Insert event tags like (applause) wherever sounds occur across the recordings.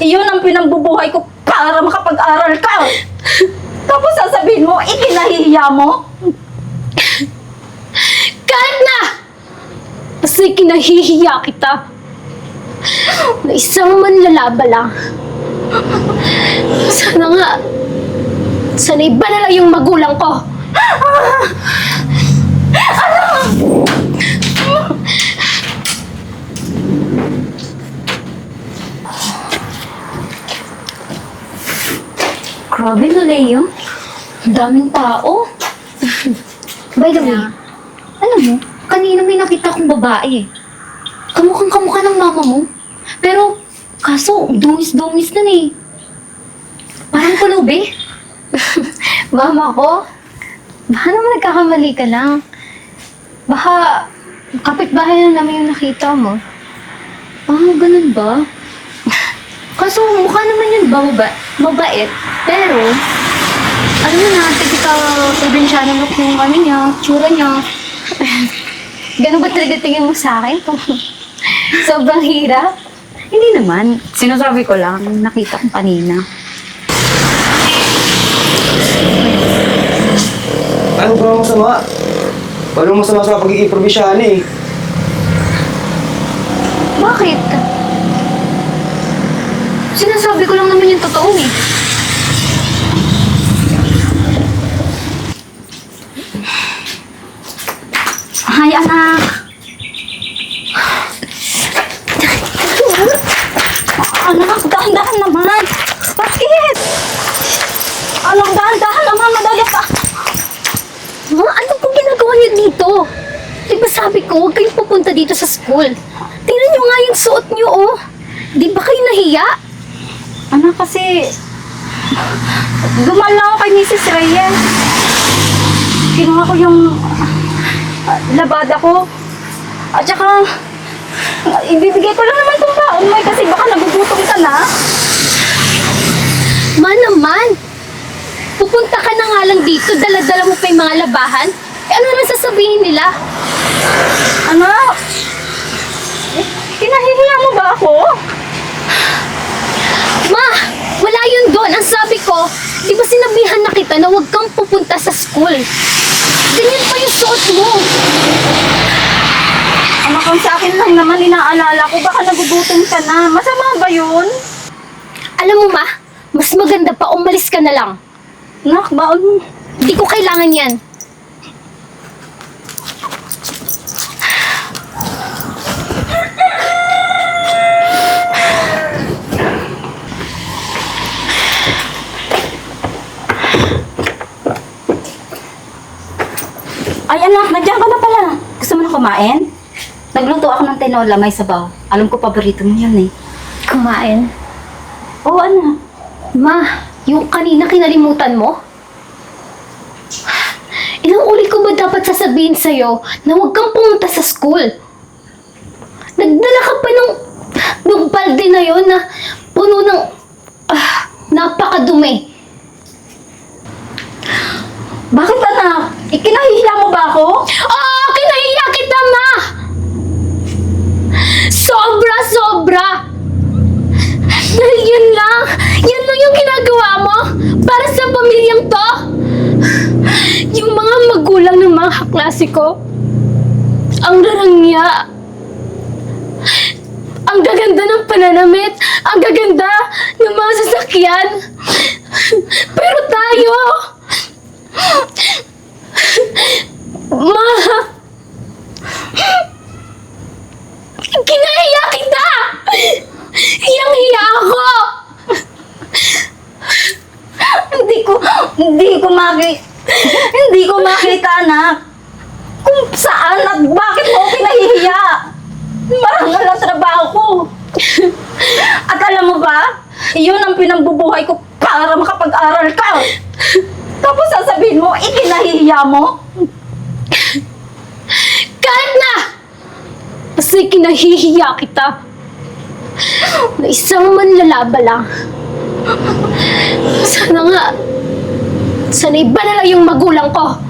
Iyon ang pinambubuhay ko para makapag-aral ka. Tapos sasabihin mo, ikinahihiya mo? Kahit na! Kasi kinahihiya kita. Na isang manlalaba lang. Sana nga, sana iba na lang yung magulang ko. Grabe na, Leo. Ang daming tao. By the way, alam mo, kanina may nakita akong babae eh. Kamukhang kamukha ng mama mo. Pero, kaso, dungis-dungis na eh. Parang pulubi. (laughs) Mama ko, baka naman nagkakamali ka lang. Baka kapitbahay na namin yung nakita mo. Ah, ganun ba? (laughs) Kaso, mukha naman yun ba maba- mabait. Pero, mo na, typical probinsyano look yung ano niya, tsura niya. (laughs) Ganun ba talaga tingin mo sa akin? (laughs) Sobrang hirap. Hindi naman. Sinasabi ko lang, nakita ko kanina. Ano ba ang masama? Walang masama sa pagiging probinsyano eh. Bakit? Sinasabi ko lang naman yung totoo eh. Hay, anak. Anak, dahan-dahan naman. Bakit? Anak, dahan-dahan naman. Madali pa. Ma, ano pong ginagawa niyo dito? Di ba sabi ko, huwag kayong pupunta dito sa school. Tingnan niyo nga yung suot niyo, oh. Di ba kayo nahiya? Anak, kasi... Ako kay Mrs. Reyes. Kinuha ko yung labada ko. At saka, ibibigay ko lang naman itong baon mo kasi baka nagugutom ka na. Ma naman! Pupunta ka na nga lang dito, dala-dala mo pa yung mga labahan. Eh, ano naman sasabihin nila? Anak, eh, kinahihiya mo ba ako? Ma! Wala yun doon. Ang sabi ko, di ba sinabihan na kita na huwag kang pupunta sa school? Ganyan pa yung suot mo. Anak, ang sa akin lang naman inaalala ko, baka nagugutom ka na. Masama ba yun? Alam mo, Ma, mas maganda pa umalis ka na lang. Anak, baon mo. Hindi ko kailangan yan. Ay anak, nandiyan ka na pala. Gusto mo na kumain? Nagluto ako ng tinola, may sabaw. Alam ko paborito mo yun eh. Kumain. Oo, ano? Ma, yung kanina kinalimutan mo? Ilang uli ko ba dapat sasabihin sa'yo na huwag kang pumunta sa school? Nagdala ka pa ng, ng balde na yon na puno ng ah, napakadumi. Bakit anak? Ikinahihiya mo ba ako? Oo, kinahiya kita, ma! Sobra, sobra! Dahil yun lang, yan lang yung ginagawa mo para sa pamilyang to. Yung mga magulang ng mga kaklase ko, ang rarangya. Ang gaganda ng pananamit, ang gaganda ng mga sasakyan. Pero tayo, Ma! Kinahiya kita! Hiyang-hiya ako! Hindi ko, hindi ko maki, hindi ko makita anak. Kung saan at bakit mo ako kinahihiya? Marangal ang trabaho ko. At alam mo iyon ang pinambubuhay ko para makapag-aral ka. Tapos sasabihin mo, ikinahihiya mo? Kahit na! Kasi kinahihiya kita. Na isang manlalaba lang. Sana nga, sana iba na lang yung magulang ko.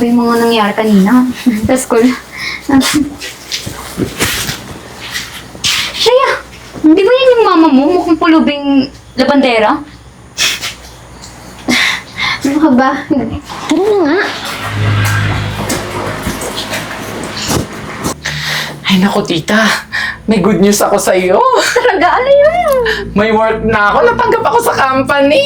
Grabe yung mga nangyari kanina. (laughs) Sa school. Shaya! Di ba yan yung mama mo? Mukhang pulubing labandera? Ano ka ba? Tara na nga. Ay nako tita, may good news ako sa iyo. Talaga, ano yun? May work na ako, natanggap ako sa company.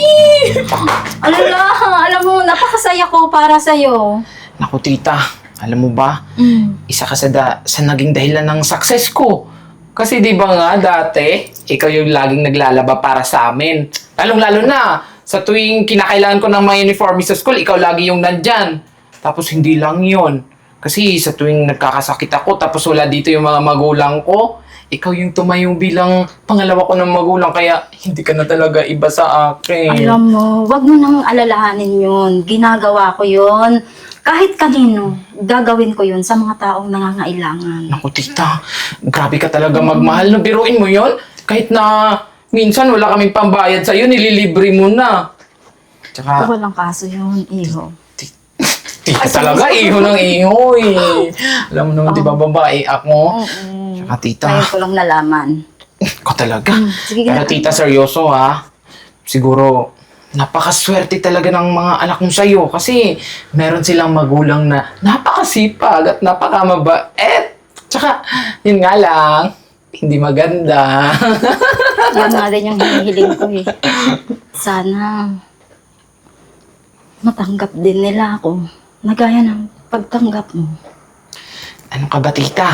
Alala, alam mo, napakasaya ko para sa'yo. Naku tita, alam mo ba, Mm. isa ka sa, da- sa naging dahilan ng success ko. Kasi di ba nga dati, ikaw yung laging naglalaba para sa amin. Lalong-lalo na, sa tuwing kinakailangan ko ng mga uniforme sa school, ikaw lagi yung nandyan. Tapos hindi lang yon Kasi sa tuwing nagkakasakit ako, tapos wala dito yung mga magulang ko, ikaw yung tumayong bilang pangalawa ko ng magulang, kaya hindi ka na talaga iba sa akin. Alam mo, wag mo nang alalahanin yun. Ginagawa ko yun. Kahit kanino, gagawin ko yun sa mga taong nangangailangan. Naku, tita. Grabe ka talaga magmahal. No, biruin mo yon Kahit na minsan wala kaming pambayad sa'yo, nililibre mo na. Tsaka, Walang kaso yun, iho. tita talaga, iho ng iho eh. Alam mo naman, di ba, babae ako? Mm. Tsaka, tita, Ngayon ko lang nalaman. ko talaga. sige Pero tita, seryoso ha. Siguro, napakaswerte talaga ng mga anak mo sa'yo kasi meron silang magulang na napakasipag at napakamabait. Tsaka, yun nga lang, hindi maganda. Yan nga din yung hinihiling ko eh. Sana matanggap din nila ako. Nagaya ng pagtanggap mo. ano ka ba, tita?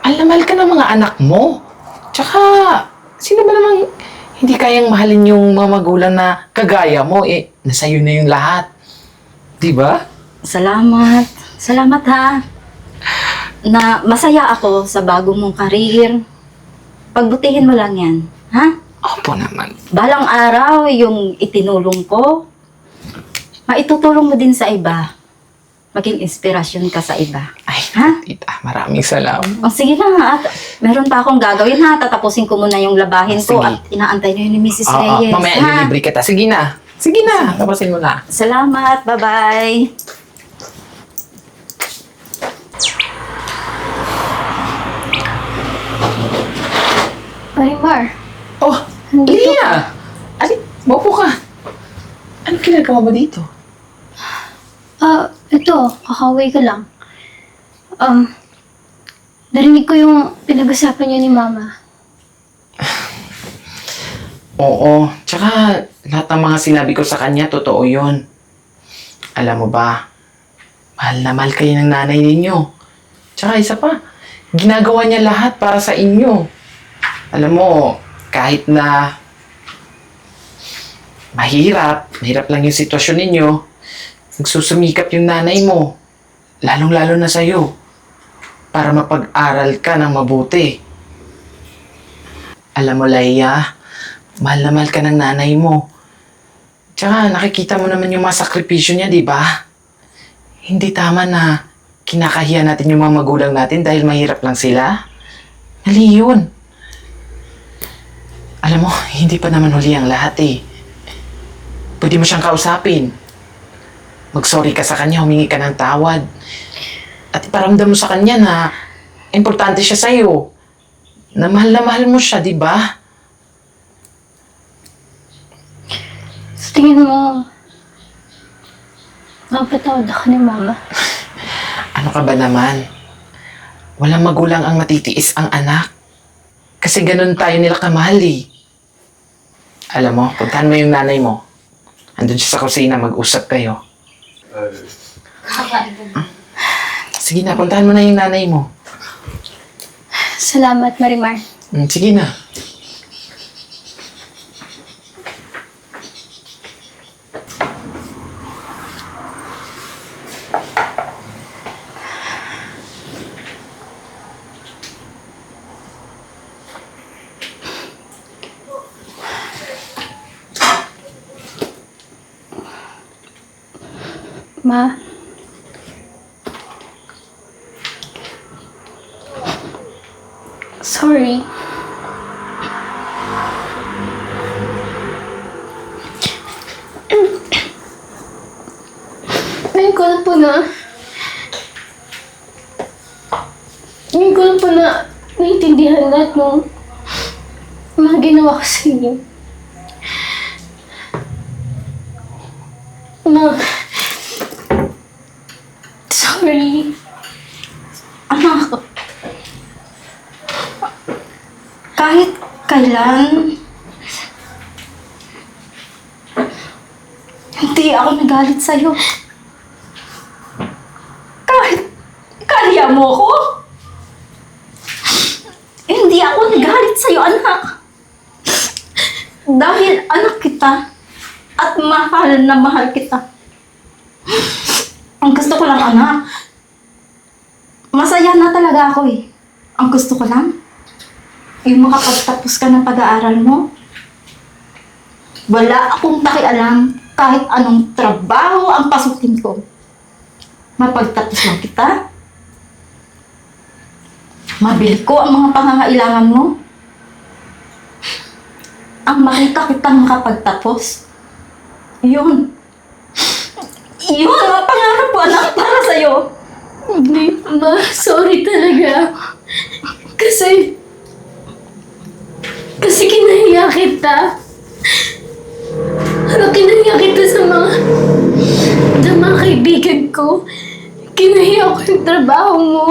Alamal ka ng mga anak mo. Tsaka, sino ba namang hindi kayang mahalin yung mga magulang na kagaya mo? Eh, nasa'yo na yung lahat. Di ba? Salamat. Salamat ha. Na masaya ako sa bago mong karir. Pagbutihin mo lang yan. Ha? Opo naman. Balang araw, yung itinulong ko, maitutulong mo din sa iba. Maging inspirasyon ka sa iba. Ha? tita, maraming salamat. O sige na nga, at meron pa akong gagawin ha. Tatapusin ko muna yung labahin ko Sige. at inaantay na yun ni Mrs. Oo, Reyes. mamaya ha? ililibre kita. Sige na. Sige na. Tapusin mo na. Salamat, bye-bye. Marimar, Oh, Lia! Ali, maupo ka. Ano ginagawa mo dito? ah, ito, kakaway ka lang. Um, narinig ko yung pinag-usapan niyo ni Mama. Oo. Tsaka, lahat ng mga sinabi ko sa kanya, totoo yun. Alam mo ba, mahal na mahal kayo ng nanay ninyo. Tsaka isa pa, ginagawa niya lahat para sa inyo. Alam mo, kahit na mahirap, mahirap lang yung sitwasyon ninyo, nagsusumikap yung nanay mo, lalong-lalo na sa'yo, para mapag-aral ka ng mabuti. Alam mo, Laia, mahal na mahal ka ng nanay mo. Tsaka nakikita mo naman yung mga sakripisyo niya, di ba? Hindi tama na kinakahiya natin yung mga magulang natin dahil mahirap lang sila. Mali yun. Alam mo, hindi pa naman huli ang lahat eh. Pwede mo siyang kausapin. Mag-sorry ka sa kanya, humingi ka ng tawad. At iparamdam mo sa kanya na importante siya sa'yo. Na mahal na mahal mo siya, di ba? Sa tingin mo, mapatawad ako ni Mama. (laughs) Ano ka ba naman? Walang magulang ang matitiis ang anak. Kasi ganun tayo nila kamahal eh. Alam mo, puntahan mo yung nanay mo. Andun siya sa kusina, mag-usap kayo. Sige na, puntahan mo na yung nanay mo. Salamat, Marimar. Mm, sige na. Ma. Sorry. Ngayon ko lang po na... Ngayon ko lang po na naiintindihan lahat ng mga ginawa ko sa inyo. Ma... Sorry. Anak, kahit kailan, hindi ako nagalit sa'yo. Kahit kaya mo ako, hindi ako nagalit sa'yo, anak. Dahil anak kita at mahal na mahal kita. Ang gusto ko lang, anak, Masaya na talaga ako eh. Ang gusto ko lang, yung makapagtapos ka ng pag-aaral mo. Wala akong pakialam kahit anong trabaho ang pasukin ko. Mapagtapos lang kita. Mabili ko ang mga pangangailangan mo. Ang makita kitang makapagtapos. Yun. Yun ang pangarap ko anak para sa'yo. Hindi, ma. Sorry talaga. Kasi kinahiya kita. Ano kinahiya kita sa mga... sa mga kaibigan ko. Kinahiya ko yung trabaho mo.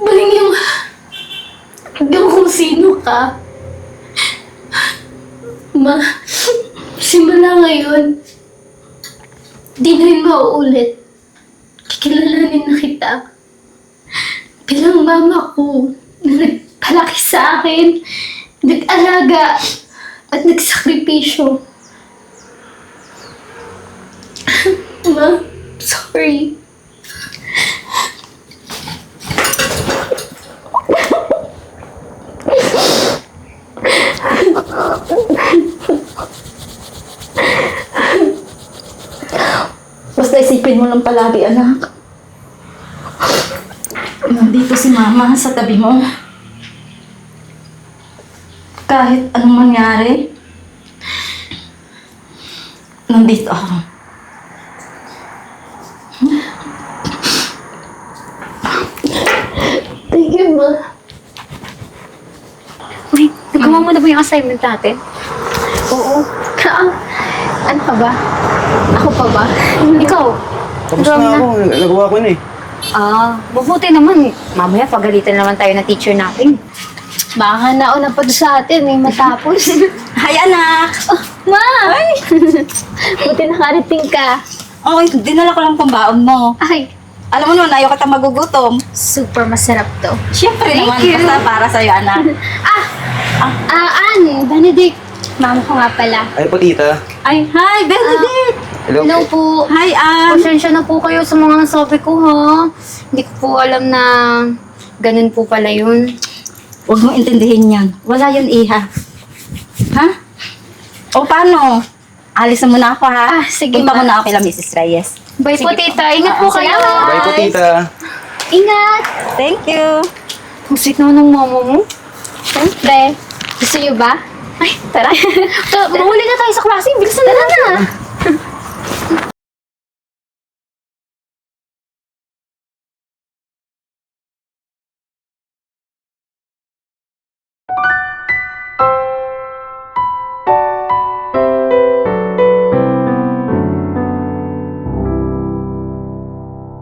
Baling yung... yung kung sino ka. Ma, simula ngayon, di na yun mauulit kikilalanin na kita bilang mama ko na nagpalaki sa akin, nag-alaga at nagsakripisyo. Ma, sorry. Basta isipin mo lang palagi, anak. Nandito si mama sa tabi mo. Kahit anong mangyari, nandito ako. Thank you, ma. Uy, nagawa mo na ba yung assignment natin? Oo. Ah, ano ka ba? Ako pa ba? Ikaw? Tapos Nagawa mo na ako. Nagawa ko na eh. Ah, mabuti naman. Mamaya pagalitan naman tayo ng teacher natin. Baka nauna pa to sa atin, may matapos. (laughs) Hi, anak! ma! (laughs) Buti nakarating ka. Okay, dinala ko lang pambaon mo. Ay, Alam mo naman, ayaw kita magugutom. super masarap to. Siyempre Thank naman, you. basta para sa'yo, anak. (laughs) Ah! Ah, Anne, Benedict. Mama ko nga pala. Ay po, tita. Ay, hi, Benedict! Hello. Hello po. Hi, Ann! Pasensya na po kayo sa mga nasabi ko, ha? Hindi ko po alam na ganun po pala yun. Huwag mo intindihin yan. Wala yun, iha. Ha? O, paano? Alis na muna ako, ha? Ah, sige, Punta ma. muna ako kila Mrs. Reyes. Bye po, tita. Ingat po kayo. Bye po, tita. Ingat! Thank you! Ang sweet naman ng mama mo. Siyempre. Gusto niyo ba? Ay, tara. (laughs) Mahuli na tayo sa klase. Bilisan na na.